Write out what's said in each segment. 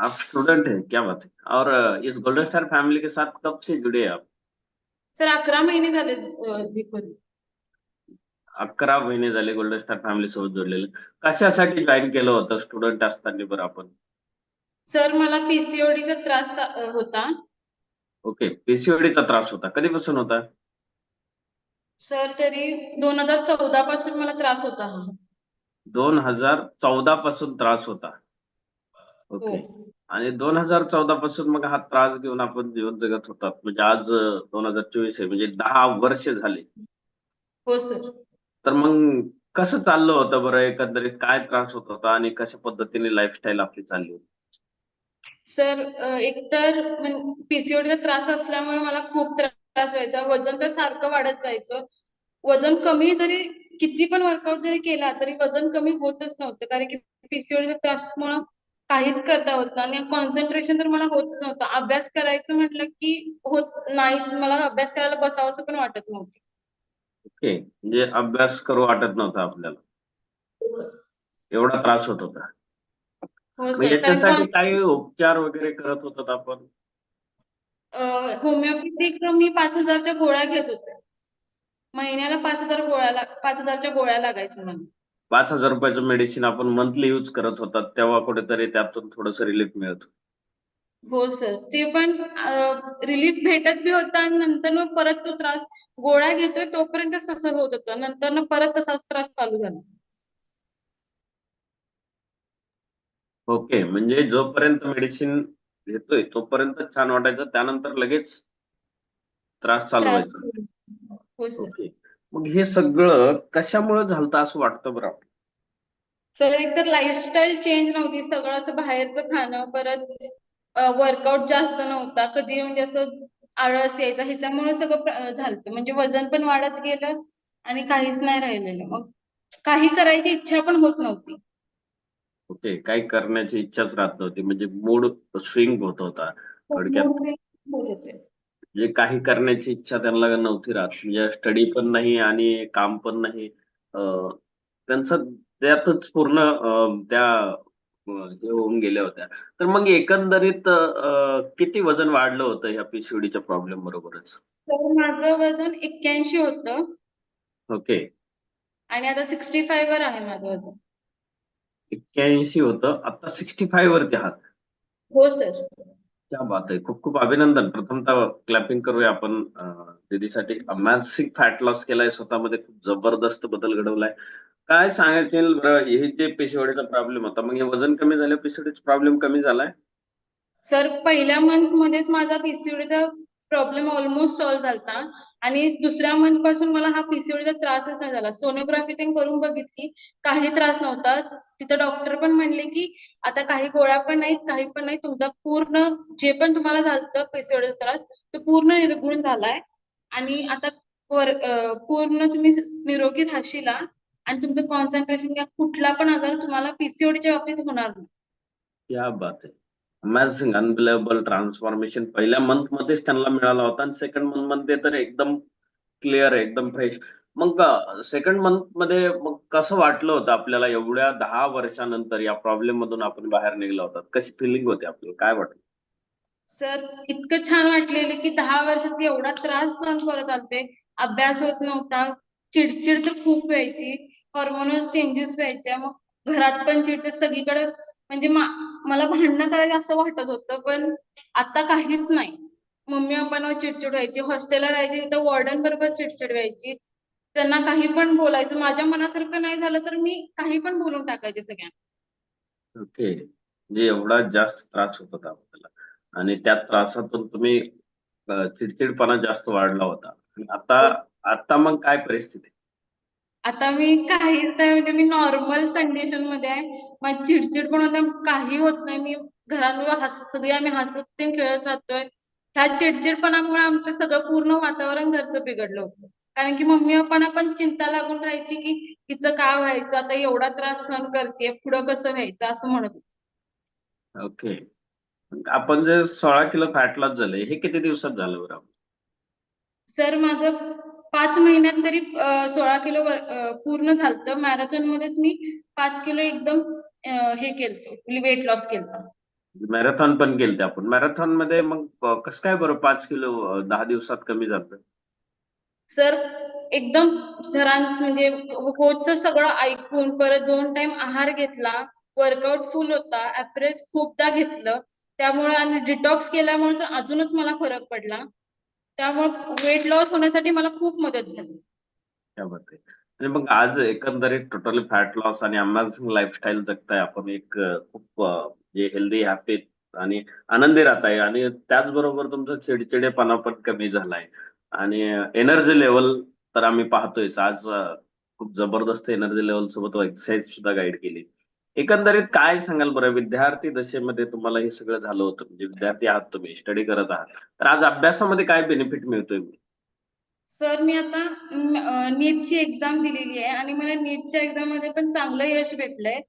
आप स्टूडेंट हैं क्या बात है? और इस गोल्डन स्टार फैमिली के साथ कब से जुड़े आप? सर अकरा महिने झाले दीपन. अकरा महिने झाले गोल्डन स्टार फॅमिली सोबत जोडलेले. कशासाठी जॉईन केलं होतं स्टुडंट असताना बरं आपण? सर मला पीसीओडीचा त्रास अं, होता. ओके पीसीओडीचा त्रास होता. कधीपासून होता? सर तरी दोन हजार चौदा पासून मला त्रास होता. हा दोन हजार चौदा पासून त्रास होता. हो. ओके. आणि दोन हजार चौदा पासून मग हा त्रास घेऊन आपण जीवन जगत होतात. म्हणजे आज दोन हजार चोवीस आहे. म्हणजे दहा वर्ष झाले. हो सर. तर मग कसं चाललं होतं बरं? एकंदरीत काय त्रास होत होता? आणि कशा पद्धतीने लाईफस्टाईल आपली चालली होती? सर एकतर पीसीओडीचा त्रास असल्यामुळे मला खूप त्रास व्हायचा. वजन तर सारखं वाढत जायचं. वजन कमी जरी किती पण वर्कआउट जरी केला तरी वजन कमी होतच नव्हतं. कारण की पीसीओडीच्या त्रासमुळे काहीच करता होत नाही. आणि कॉन्सन्ट्रेशन तर मला होतच नव्हतं. अभ्यास करायचं म्हटलं की होत नाहीच. मला अभ्यास करायला बसावंसं पण वाटत नव्हतं. ओके. म्हणजे अभ्यास करू वाटत नव्हता आपल्याला. एवढा त्रास होत होता. हो याच्यासाठी काही उपचार वगैरे करत होतात आपण? होमिओपॅथिक मी पाच हजारच्या गोळ्या घेत होते. महिन्याला पाच हजार गोळ्या पाच हजारच्या गोळ्या लागायच्या मला. पाच हजार रुपयाचं मेडिसिन आपण मंथली यूज करत होतात तेव्हा कुठेतरी त्यातून थोडस रिलीफ मिळत. हो सर ते पण रिलीफ भेटत बी होता आणि नंतर मग परत तो त्रास गोळ्या घेतोय तोपर्यंत तसं होत होतं. नंतर ना परत तसाच त्रास चालू झाला. ओके. म्हणजे जोपर्यंत मेडिसिन घेतोय तोपर्यंत छान वाटायचं त्यानंतर लगेच त्रास चालू व्हायचा. हो ओके. मग हे सगळं कशामुळे झालं असं वाटतं बरं? सर एकतर लाईफस्टाईल चेंज नव्हती सगळं असं बाहेरचं खाणं परत वर्कआउट जास्त नव्हता. कधी म्हणजे असं आळस यायचा ह्याच्यामुळे सगळं झालतं. म्हणजे वजन पण वाढत गेलं आणि काहीच नाही राहिलेलं. मग काही करायची इच्छा पण होत नव्हती. ओके काही करण्याची इच्छाच राहत नव्हती. म्हणजे मूड स्विंग होत होता. थोडक्यात. होत होते. जे काही करण्याची इच्छा त्यांना नव्हती राहत. म्हणजे स्टडी पण नाही आणि काम पण नाही. त्यांचं त्यातच पूर्ण त्या हे होऊन गेल्या होत्या. तर मग एकंदरीत किती वजन वाढलं होतं ह्या पीसीओडीच्या प्रॉब्लेम बरोबरच? तर माझं वजन एक्क्याऐंशी होतं. ओके. आणि आता सिक्स्टी फाईव्ह वर आहे माझं वजन. एक्क्याऐंशी होतं. आता सिक्स्टी फाईव्ह वरती आहात. हो सर क्या बात आहे खूप खूप अभिनंदन. प्रथमतः क्लॅपिंग करूया आपण. अं, दीदीसाठी मॅसिक फॅट लॉस केलाय. स्वतःमध्ये खूप जबरदस्त बदल घडवलाय. काय सांगायचे बरं हे जे पिशवडीचा प्रॉब्लेम होता मग हे वजन कमी झालं पिशवडीचा प्रॉब्लेम कमी झालाय? सर पहिल्या मंथ मध्येच माझा पीसीओडीचा प्रॉब्लेम ऑलमोस्ट सॉल्व्ह झालता. आणि दुसऱ्या मंथपासून मला हा पीसीओडीचा त्रासच नाही झाला. सोनोग्राफी ते करून बघितली. काही त्रास नव्हता. तिथं डॉक्टर पण म्हणले की आता काही गोळ्या पण नाहीत काही पण नाही तुमचा पूर्ण जे पण तुम्हाला झालं पीसीओडीचा त्रास तो पूर्ण निर्गुण झालाय. आणि आता पूर्ण तुम्ही निरोगी राहशीला आणि तुमचं कॉन्सन्ट्रेशन या कुठला पण आजार तुम्हाला पीसीओडीच्या बाबतीत होणार नाही. या बात आहे. अमेझिंग अनबिलेबल ट्रान्सफॉर्मेशन पहिल्या मंथ मध्येच त्यांना मिळाला होता आणि सेकंड मंथमध्ये तर एकदम क्लिअर आहे एकदम फ्रेश मग सेकंड मंथमध्ये मग कसं वाटलं होतं आपल्याला एवढ्या दहा वर्षानंतर या प्रॉब्लेम मधून आपण बाहेर निघला होता? कशी फिलिंग होती आपल्याला काय वाटलं? सर इतकं छान वाटलेलं की दहा वर्षात एवढा त्रास सहन करत आलते. अभ्यास होत नव्हता. चिडचिड तर खूप व्हायची. हॉर्मोनल चेंजेस व्हायच्या. मग घरात पण चिडचिड. सगळीकडे म्हणजे मला भांडणं करायला असं वाटत होतं पण आता काहीच नाही. मम्मी पप्पांवर चिडचिड व्हायची हॉस्टेलला राहायची तर वॉर्डन बरोबर चिडचिड व्हायची. त्यांना काही पण बोलायचं माझ्या मनासारखं नाही झालं तर मी काही पण बोलून टाकायचे सगळ्यांना. ओके. म्हणजे एवढा जास्त त्रास होत होता आपल्याला. आणि त्या त्रासातून तुम्ही चिडचिडपणा जास्त वाढला होता. आणि आता आता मग काय परिस्थिती? आता मी काहीच नाही म्हणजे मी नॉर्मल कंडिशनमध्ये आहे. माझी चिडचिड पण होते काही होत नाही. मी घरांवर हस सगळे आम्ही हसत ते खेळत राहतोय. ह्या चिडचिडपणामुळे आमचं सगळं पूर्ण वातावरण घरचं बिघडलं होतं. कारण की मम्मी पप्पांना पण चिंता लागून राहायची की हिचं काय व्हायचं? आता एवढा त्रास सहन करते पुढं कसं व्हायचं? असं म्हणत होते. ओके. आपण जे सोळा किलो फॅट लॉस झाले हे किती दिवसात झालं बरं? सर माझं पाच महिन्यात तरी सोळा किलो पूर्ण झालतं. मॅरेथॉन मध्येच मी पाच किलो एकदम हे केलं वेट लॉस केलं मॅरेथॉन पण केलते आपण. मॅरेथॉनमध्ये मग कसं काय बरं पाच किलो दहा दिवसात कमी झालं सर एकदम सरांच म्हणजे कोचचं सगळं ऐकून परत दोन टाइम आहार घेतला वर्कआउट फुल होता ऍप्रेस खूपदा घेतलं. त्यामुळे आणि डिटॉक्स केल्यामुळे तर अजूनच मला फरक पडला. त्यामुळे वेट लॉस होण्यासाठी मला खूप मदत झाली. आणि मग आज एकंदरीत टोटली फॅट लॉस आणि अमेझिंग लाईफस्टाईल जगताय आपण एक खूप जे हेल्दी हॅपी आणि आनंदी राहताय. आणि त्याचबरोबर तुमचं चिडचिडेपणा पण कमी झालाय. आणि एनर्जी लेवल तर आम्ही पाहतोय आज खूप जबरदस्त एनर्जी लेवल सोबत एक्सरसाइज सुद्धा गाईड केली. एकंदरीत काय सांगाल बरं? विद्यार्थी दशेमध्ये तुम्हाला हे सगळं झालं होतं. म्हणजे विद्यार्थी आहात तुम्ही स्टडी करत आहात. तर आज अभ्यासामध्ये काय बेनिफिट मिळतोय? सर मी आता नीटची एक्झाम दिलेली आहे आणि मला नीटच्या एक्झाममध्ये पण चांगलं यश भेटलंय.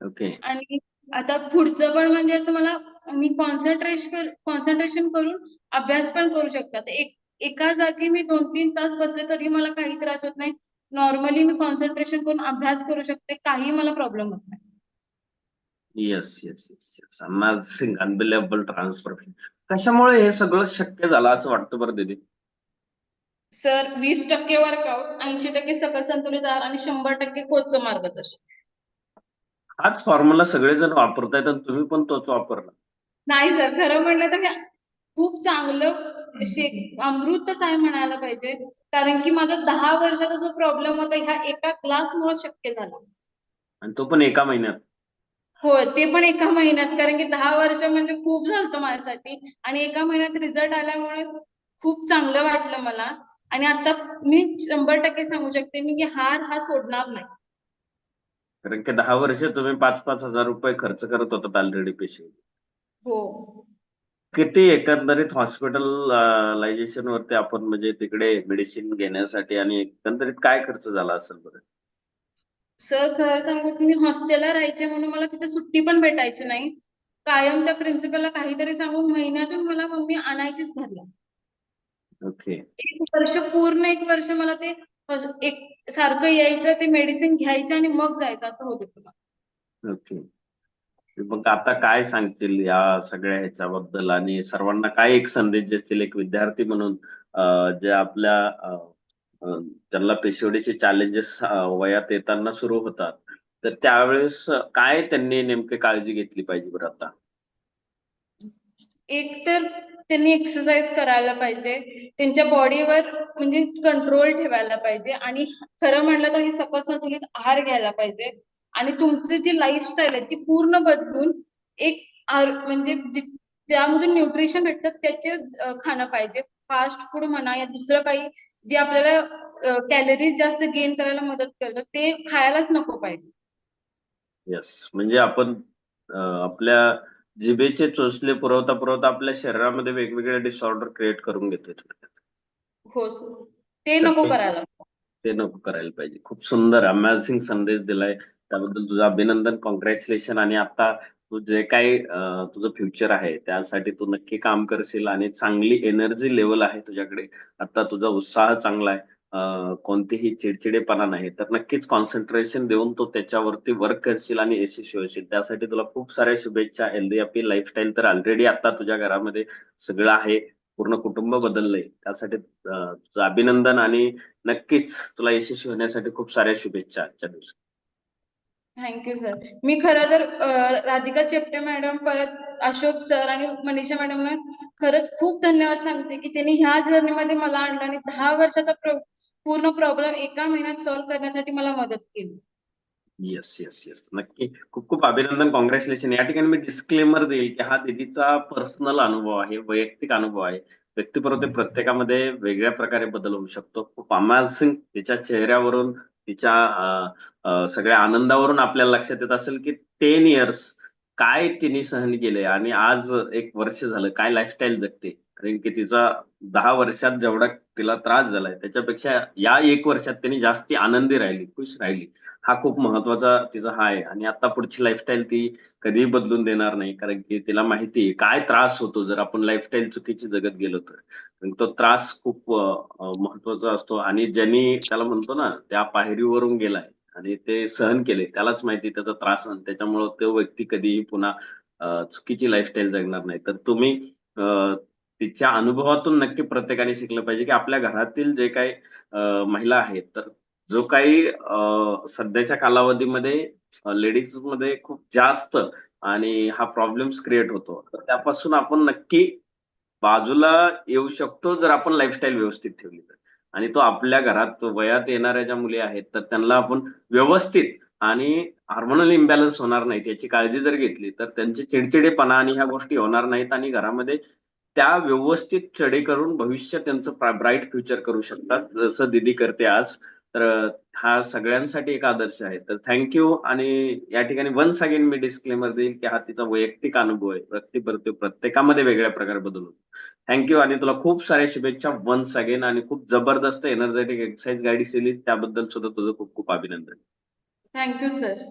ओके. आणि आता पुढचं पण म्हणजे असं मला मी कॉन्सन्ट्रेशन कॉन्सन्ट्रेशन करून अभ्यास पण करू शकतात एक एका जागी मी दोन तीन तास बसले तरी मला काही त्रास होत नाही. नॉर्मली मी कॉन्सन्ट्रेशन करून अभ्यास करू शकते काही मला प्रॉब्लेम होत नाही. Yes yes yes yes amazing unbelievable transformation कशामुळे हे सगळं शक्य झालं असं वाटतं बरं दीदी? सर वीस टक्के वर्कआउट ऐंशी टक्के सकल संतुलित आहार आणि शंभर टक्के कोचचं मार्गदर्शन. हाच फॉर्म्युला सगळेजण वापरतायत आणि तुम्ही पण तोच वापरला. नाही सर खरं म्हणलं तर हे खूप चांगलं अमृतच आहे म्हणायला पाहिजे. कारण की माझा दहा वर्षाचा जो प्रॉब्लेम होता ह्या एका क्लासमुळे शक्य झाला. आणि तो पण एका महिन्यात? हो ते पण एका महिन्यात. कारण की दहा वर्ष म्हणजे खूप झालं माझ्यासाठी. आणि एका महिन्यात रिझल्ट आल्यामुळे खूप चांगलं वाटलं मला. आणि आता मी शंभर टक्के सांगू शकते मी की हार हा सोडणार नाही. कारण की दहा वर्ष तुम्ही पाच पाच हजार रुपये खर्च करत होतात ऑलरेडी पेशंट हो. किती एकंदरीत हॉस्पिटलायझेशन वरती आपण म्हणजे तिकडे मेडिसिन घेण्यासाठी आणि एकंदरीत काय खर्च झाला असेल बरं? सर खरं सांगू मी हॉस्टेलला राहायचे म्हणून मला तिथे सुट्टी पण भेटायची नाही. कायम त्या प्रिन्सिपलला काहीतरी सांगून महिन्यातून मला मम्मी आणायचीच घरला. ओके एक वर्ष पूर्ण एक वर्ष मला ते एक सारखं यायचं ते मेडिसिन घ्यायचं आणि मग जायचं असं होत. होतं ओके मग आता काय सांगतील या सगळ्या ह्याच्याबद्दल? आणि सर्वांना काय एक संदेश देतील एक विद्यार्थी म्हणून जे आपल्या त्यांना अं, पीसीओडीचे चॅलेंजेस वयात येताना सुरू होतात. तर त्यावेळेस काय त्यांनी नेमके काळजी घेतली पाहिजे बरं आता? एक तर त्यांनी एक्सरसाइज करायला पाहिजे. त्यांच्या बॉडीवर म्हणजे कंट्रोल ठेवायला पाहिजे. आणि खरं म्हणलं तर ही सकस संतुलित आहार घ्यायला पाहिजे. आणि तुमची जी लाईफस्टाईल आहे ती पूर्ण बदलून एक आर- म्हणजे ज्यामधून न्यूट्रिशन भेटतं त्याचे खाणं पाहिजे. फास्ट फूड म्हणा या दुसरं काही जे आपल्याला कॅलरीज जास्त गेन करायला मदत करतं ते खायलाच नको पाहिजे. येस म्हणजे आपण आपल्या जिभेचे चोचले पुरवता पुरवता आपल्या शरीरामध्ये वेगवेगळे डिसऑर्डर क्रिएट करून घेतोय थोडक्यात. हो सर ते नको करायला. ते नको करायला पाहिजे. खूप सुंदर अमेझिंग संदेश दिलाय. त्याबद्दल तुझं अभिनंदन कॉंग्रॅच्युलेशन आणि आता तू जे काही तुझं फ्युचर आहे त्यासाठी तू नक्की काम करशील आणि चांगली एनर्जी लेवल आहे तुझ्याकडे. आता तुझा उत्साह चांगला आहे. कोणतीही चिडचिडेपणा नाही. तर नक्कीच कॉन्सन्ट्रेशन देऊन तो त्याच्यावरती वर्क करशील आणि यशस्वी होशील त्यासाठी तुला खूप साऱ्या शुभेच्छा. हेल्दी आपली लाईफस्टाईल तर ऑलरेडी आता तुझ्या घरामध्ये सगळं आहे. पूर्ण कुटुंब बदललंय. त्यासाठी तुझं अभिनंदन आणि नक्कीच तुला यशस्वी होण्यासाठी खूप साऱ्या शुभेच्छा आजच्या दिवशी थँक्यू सर मी खरं तर राधिका चेपटे मॅडम परत अशोक सर आणि मनीषा मॅडमना खरंच खूप धन्यवाद सांगते की त्यांनी ह्या जर्नीमध्ये मला आणलं आणि दहा वर्षाचा पूर्ण प्रॉब्लेम एका महिन्यात सॉल्व्ह करण्यासाठी मला मदत केली. येस येस येस नक्की. खूप खूप अभिनंदन कॉंग्रॅच्युलेशन या ठिकाणी मी डिस्क्लेमर देईल की हा दिदीचा पर्सनल अनुभव आहे वैयक्तिक अनुभव आहे. व्यक्तिपरत्वे प्रत्येकामध्ये वेगळ्या प्रकारे बदल होऊ शकतो. खूप अमेझिंग तिच्या चेहऱ्यावरून तिच्या सगळ्या आनंदावरून आपल्याला लक्षात येत असेल की टेन इयर्स काय तिने सहन केले आणि आज एक वर्ष झालं काय लाईफस्टाईल जगते. कारण की तिचा दहा वर्षात जेवढा तिला त्रास झालाय त्याच्यापेक्षा या एक वर्षात तिने जास्ती आनंदी राहिली खुश राहिली. हा खूप महत्त्वाचा तिचा हा आहे. आणि आता पुढची लाईफस्टाईल ती कधीही बदलून देणार नाही. कारण की तिला माहिती आहे काय त्रास होतो जर आपण लाईफस्टाईल चुकीची जगत गेलो तर. तो त्रास खूप महत्त्वाचा असतो. आणि ज्यांनी त्याला म्हणतो ना त्या पायरीवरून गेलाय आणि ते सहन केले त्यालाच माहिती त्याचा त्रास आणि त्याच्यामुळं तो व्यक्ती कधीही पुन्हा चुकीची लाईफस्टाईल जगणार नाही. तर तुम्ही तिच्या अनुभवातून नक्की प्रत्येकाने शिकलं पाहिजे की आपल्या घरातील जे काही महिला आहेत तर जो काही सध्याच्या कालावधीमध्ये लेडीजमध्ये खूप जास्त आणि हा प्रॉब्लेम्स क्रिएट होतो. तर त्यापासून आपण नक्की बाजूला येऊ शकतो जर आपण लाईफस्टाईल व्यवस्थित ठेवली तर. आणि तो आपल्या घरात वयात येणाऱ्या ज्या मुली आहेत तर त्यांना आपण व्यवस्थित आणि हार्मोनल इम्बॅलन्स होणार नाहीत याची काळजी जर घेतली तर त्यांचे चिडचिडेपणा आणि ह्या गोष्टी होणार नाहीत आणि घरामध्ये त्या व्यवस्थित स्टडी करून भविष्य त्यांचं ब्राईट फ्युचर करू शकतात. जसं दिदी करते आज तर हा सगळ्यांसाठी एक आदर्श आहे. तर थँक्यू आणि या ठिकाणी वन्स अगेन मी डिस्क्लेमर देईल की हा तिचा वैयक्तिक अनुभव आहे. व्यक्ती प्रत्येकामध्ये वेगळ्या प्रकारे बदल होतो. थँक्यू आणि तुला खूप साऱ्या शुभेच्छा वन्स अगेन आणि खूप जबरदस्त एनर्जेटिक एक्सरसाइज गाईड केली त्याबद्दल सुद्धा तुझं खूप खूप अभिनंदन. Thank you sir